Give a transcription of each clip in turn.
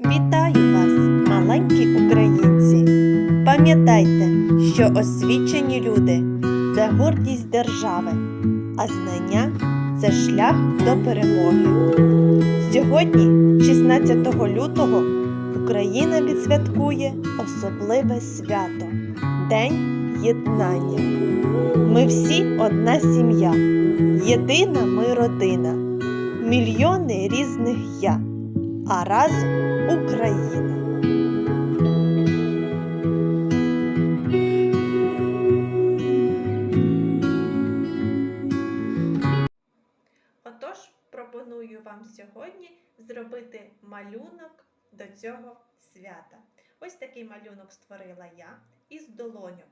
Вітаю вас, маленькі українці! Пам'ятайте, що освічені люди це гордість держави, а знання це шлях до перемоги. Сьогодні, 16 лютого, Україна відсвяткує особливе свято День єднання. Ми всі одна сім'я, єдина ми родина, мільйони різних я, а разом Україна. Отож, пропоную вам сьогодні зробити малюнок до цього свята. Ось такий малюнок створила я із долоньок.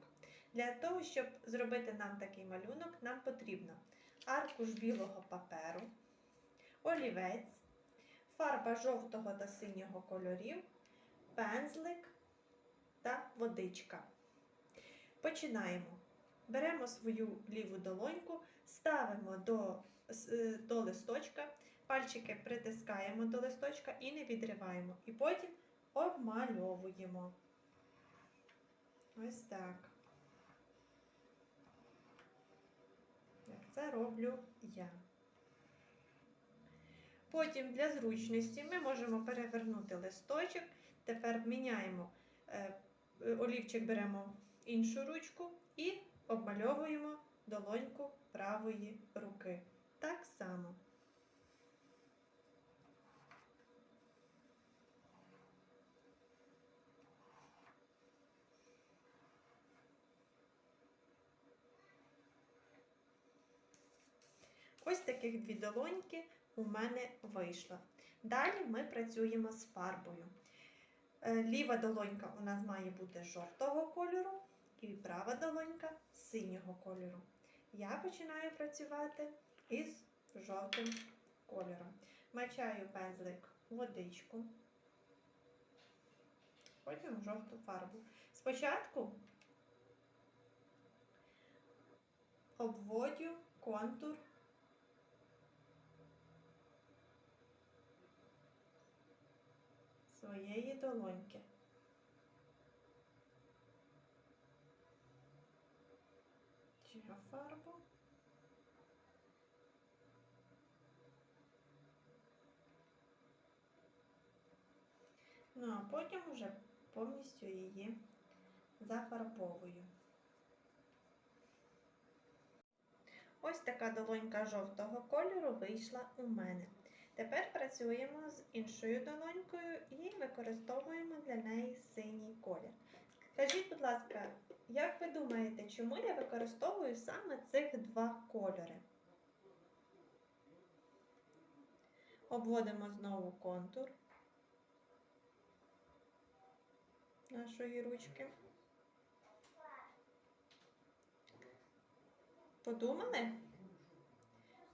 Для того, щоб зробити нам такий малюнок, нам потрібно аркуш білого паперу, олівець, фарба жовтого та синього кольорів, пензлик та водичка. Починаємо. Беремо свою ліву долоньку, ставимо до, е, до листочка, пальчики притискаємо до листочка і не відриваємо. І потім обмальовуємо. Ось так. Як це роблю я. Потім для зручності ми можемо перевернути листочок. Тепер міняємо е, олівчик, беремо іншу ручку і обмальовуємо долоньку правої руки. Так само. Ось таких дві долоньки у мене вийшло. Далі ми працюємо з фарбою. Е, Ліва долонька у нас має бути жовтого кольору, і права долонька синього кольору. Я починаю працювати із жовтим кольором. Мачаю пензлик водичку, потім жовту фарбу. Спочатку обводю контур своєї долоньки. Ще фарбу. Ну, а потім вже повністю її зафарбовую. Ось така долонька жовтого кольору вийшла у мене. Тепер працюємо з іншою долонькою і використовуємо для неї синій колір. Скажіть, будь ласка, як ви думаєте, чому я використовую саме цих два кольори? Обводимо знову контур нашої ручки. Подумали?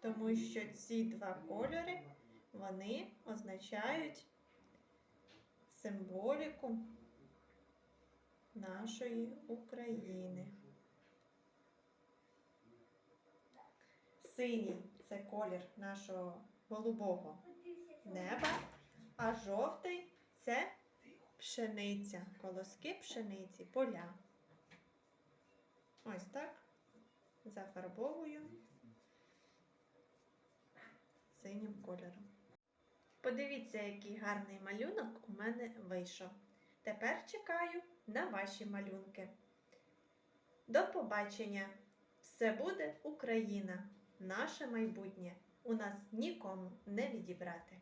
Тому що ці два кольори вони означають символіку нашої України. Синій це колір нашого голубого неба, а жовтий це пшениця, колоски пшениці, поля. Ось так зафарбовую синім кольором. Подивіться, який гарний малюнок у мене вийшов. Тепер чекаю на ваші малюнки. До побачення! Все буде Україна! Наше майбутнє! У нас нікому не відібрати.